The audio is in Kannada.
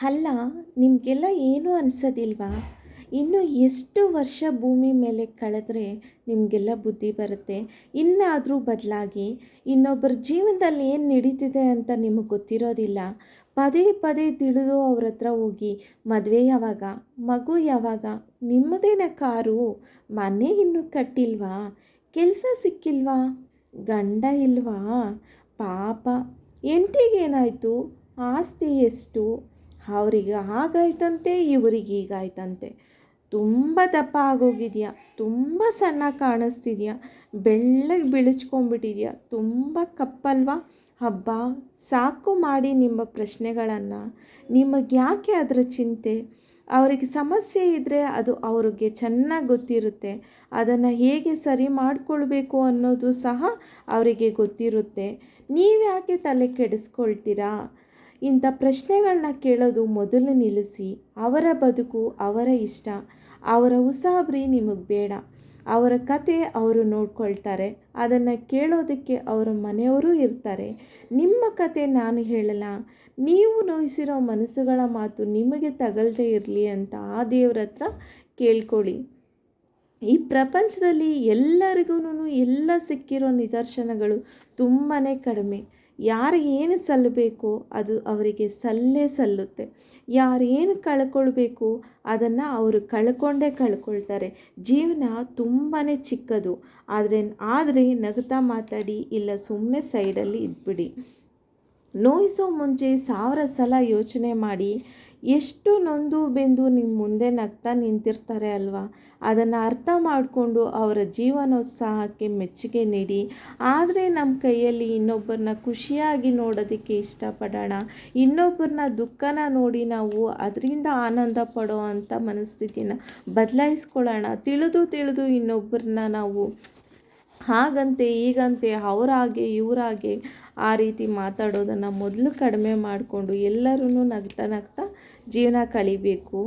ಅಲ್ಲ, ನಿಮಗೆಲ್ಲ ಏನೂ ಅನಿಸೋದಿಲ್ವಾ? ಇನ್ನು ಎಷ್ಟು ವರ್ಷ ಭೂಮಿ ಮೇಲೆ ಕಳೆದ್ರೆ ನಿಮಗೆಲ್ಲ ಬುದ್ಧಿ ಬರುತ್ತೆ? ಇನ್ನಾದರೂ ಬದಲಾಗಿ, ಇನ್ನೊಬ್ಬರ ಜೀವನದಲ್ಲಿ ಏನು ನಡೀತಿದೆ ಅಂತ ನಿಮಗೆ ಗೊತ್ತಿರೋದಿಲ್ಲ. ಪದೇ ಪದೇ ತಿಳಿದು ಅವ್ರ ಹತ್ರ ಹೋಗಿ, ಮದುವೆ ಯಾವಾಗ, ಮಗು ಯಾವಾಗ, ನಿಮ್ಮದೇನ ಕಾರು, ಮನೆ ಇನ್ನೂ ಕಟ್ಟಿಲ್ವಾ? ಕೆಲಸ ಸಿಕ್ಕಿಲ್ವಾ? ಗಂಡ ಇಲ್ವಾ? ಪಾಪ, ಎಂಟಿಗೇನಾಯಿತು? ಆಸ್ತಿ ಎಷ್ಟು? ಅವರಿಗೆ ಆಗಾಯ್ತಂತೆ ಇವ್ರಿಗೆ ಈಗಾಯ್ತಂತೆ ತುಂಬ ದಪ್ಪ ಆಗೋಗಿದೆಯಾ? ತುಂಬ ಸಣ್ಣ ಕಾಣಿಸ್ತಿದ್ಯಾ? ಬೆಳ್ಳಗೆ ಬಿಳಿಚ್ಕೊಂಡ್ಬಿಟ್ಟಿದ್ಯಾ? ತುಂಬ ಕಪ್ಪಲ್ವಾ? ಹಬ್ಬ, ಸಾಕು ಮಾಡಿ ನಿಮ್ಮ ಪ್ರಶ್ನೆಗಳನ್ನು. ನಿಮಗೆ ಯಾಕೆ ಅದರ ಚಿಂತೆ? ಅವರಿಗೆ ಸಮಸ್ಯೆ ಇದ್ದರೆ ಅದು ಅವ್ರಿಗೆ ಚೆನ್ನಾಗಿ ಗೊತ್ತಿರುತ್ತೆ. ಅದನ್ನು ಹೇಗೆ ಸರಿ ಮಾಡಿಕೊಳ್ಬೇಕು ಅನ್ನೋದು ಸಹ ಅವರಿಗೆ ಗೊತ್ತಿರುತ್ತೆ. ನೀವು ಯಾಕೆ ತಲೆ ಕೆಡಿಸ್ಕೊಳ್ತೀರಾ? ಇಂಥ ಪ್ರಶ್ನೆಗಳನ್ನ ಕೇಳೋದು ಮೊದಲು ನಿಲ್ಲಿಸಿ, ಅವರ ಬದುಕು ಅವರ ಇಷ್ಟ, ಅವರ ಉಸಾಬರಿ ನಿಮಗೆ ಬೇಡ. ಅವರ ಕತೆ ಅವರು ನೋಡ್ಕೊಳ್ತಾರೆ, ಅದನ್ನು ಕೇಳೋದಕ್ಕೆ ಅವರ ಮನೆಯವರು ಇರ್ತಾರೆ. ನಿಮ್ಮ ಕತೆ ನಾನು ಹೇಳಲ್ಲ, ನೀವು ನೋಯಿಸಿರೋ ಮನಸ್ಸುಗಳ ಮಾತು ನಿಮಗೆ ತಗಲ್ದೇ ಇರಲಿ ಅಂತ ಆ ದೇವ್ರ ಹತ್ರ ಕೇಳ್ಕೊಳ್ಳಿ. ಈ ಪ್ರಪಂಚದಲ್ಲಿ ಎಲ್ಲರಿಗೂ ಎಲ್ಲ ಸಿಕ್ಕಿರೋ ನಿದರ್ಶನಗಳು ತುಂಬಾ ಕಡಿಮೆ. ಯಾರು ಏನು ಸಲ್ಲಬೇಕು ಅದು ಅವರಿಗೆ ಸಲ್ಲೇ ಸಲ್ಲುತ್ತೆ. ಯಾರು ಏನು ಕಳ್ಕೊಳ್ಬೇಕು ಅದನ್ನು ಅವರು ಕಳ್ಕೊಂಡೇ ಕಳ್ಕೊಳ್ತಾರೆ. ಜೀವನ ತುಂಬಾ ಚಿಕ್ಕದು. ಆದರೆ ಆದರೆ ನಗುತ್ತಾ ಮಾತಾಡಿ ಇಲ್ಲ ಸುಮ್ಮನೆ ಸೈಡಲ್ಲಿ ಇದ್ಬಿಡಿ. ನೋಯಿಸೋ ಮುಂಚೆ ಸಾವಿರ ಸಲ ಯೋಚನೆ ಮಾಡಿ ಎಷ್ಟು ನೊಂದು ಬೆಂದು ನಿಮ್ಮ ಮುಂದೆ ನಗ್ತಾ ನಿಂತಿರ್ತಾರೆ ಅಲ್ವಾ? ಅದನ್ನು ಅರ್ಥ ಮಾಡಿಕೊಂಡು ಅವರ ಜೀವನೋತ್ಸಾಹಕ್ಕೆ ಮೆಚ್ಚುಗೆ ನೀಡಿ. ಆದರೆ ನಮ್ಮ ಕೈಯಲ್ಲಿ ಇನ್ನೊಬ್ಬರನ್ನ ಖುಷಿಯಾಗಿ ನೋಡೋದಕ್ಕೆ ಇಷ್ಟಪಡೋಣ. ಇನ್ನೊಬ್ಬರನ್ನ ದುಃಖನ ನೋಡಿ ನಾವು ಅದರಿಂದ ಆನಂದ ಪಡೋ ಅಂಥ ಮನಸ್ಥಿತಿನ ಬದಲಾಯಿಸ್ಕೊಳ್ಳೋಣ. ತಿಳಿದು ತಿಳಿದು ಇನ್ನೊಬ್ಬರನ್ನ ನಾವು ಹಾಗಂತೆ ಈಗಂತೆ ಅವರಾಗೆ, ಇವರಾಗೆ ಆ ರೀತಿ ಮಾತಾಡೋದನ್ನು ಮೊದಲು ಕಡಿಮೆ ಮಾಡಿಕೊಂಡು ಎಲ್ಲರೂ ನಗ್ತಾ ನಗ್ತಾ ಜೀವನ ಕಳಿಬೇಕು.